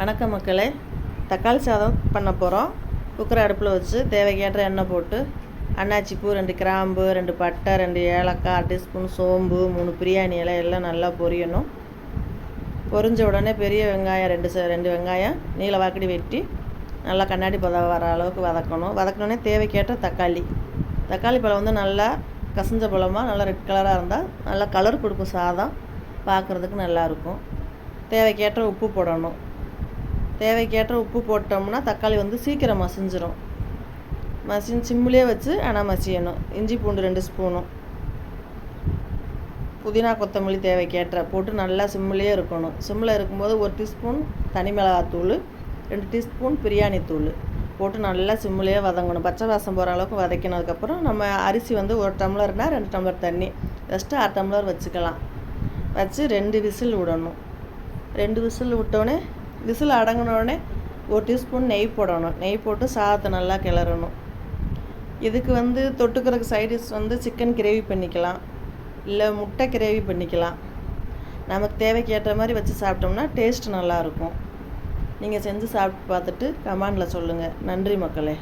வணக்கம் மக்களே. தக்காளி சாதம் பண்ண போகிறோம் குக்கரை அடுப்பில் வச்சு தேவைக்கேற்ற எண்ணெய் போட்டு அன்னாச்சி பூ ரெண்டு கிராம்பு ரெண்டு பட்டை ரெண்டு ஏலக்காய் அரை டீஸ்பூன் சோம்பு மூணு பிரியாணி இலை எல்லாம் நல்லா பொரியணும். பொரிஞ்ச உடனே பெரிய வெங்காயம் ரெண்டு ச ரெண்டு வெங்காயம் நீல வாக்கடி வெட்டி நல்லா கண்ணாடி பத வர அளவுக்கு வதக்கணும். வதக்கணுன்னே தேவைக்கேற்ற தக்காளி. தக்காளி பழம் வந்து நல்லா கசஞ்ச பழமாக நல்லா ரெட் கலராக இருந்தால் நல்லா கலர் கொடுக்கும் சாதம் பார்க்குறதுக்கு நல்லாயிருக்கும் தேவைக்கேற்ற உப்பு போடணும். தேவைக்கேற்ற உப்பு போட்டோம்னா தக்காளி வந்து சீக்கிரம் மசிஞ்சிரும். மசிஞ்சு சிம்மிலே வச்சு ஆனால் மசியணும். இஞ்சி பூண்டு ரெண்டு ஸ்பூனும். புதினா கொத்தமல்லி தேவைக்கேற்ற போட்டு நல்லா சிம்மிலே இருக்கணும். சிம்மில் இருக்கும்போது ஒரு டீஸ்பூன் தனி மிளகாத்தூள் ரெண்டு டீஸ்பூன் பிரியாணி தூள் போட்டு நல்லா சிம்மிலே வதங்கணும். பச்சை வாசம் போகிற அளவுக்கு வதக்கினதுக்கப்புறம் நம்ம அரிசி வந்து ஒரு டம்ளர்னால் ரெண்டு டம்ளர் தண்ணி. ஃபஸ்ட்டு அரை டம்ளர் வச்சுக்கலாம். வச்சு ரெண்டு விசில் விடணும். ரெண்டு விசில் விட்டோடனே விசில் அடங்கினோடனே ஒரு டீஸ்பூன் நெய் போடணும். நெய் போட்டு சாதத்தை நல்லா கிளறணும். இதுக்கு வந்து தொட்டுக்கிறதுக்கு சைடிஷ் வந்து சிக்கன் கிரேவி பண்ணிக்கலாம். இல்லை முட்டை கிரேவி பண்ணிக்கலாம். நமக்கு தேவைக்கு ஏற்ற மாதிரி வச்சு சாப்பிட்டோம்னா டேஸ்ட் நல்லாயிருக்கும் நீங்கள் செஞ்சு சாப்பிட்டு பார்த்துட்டு கமாண்டில் சொல்லுங்கள் நன்றி மக்களே.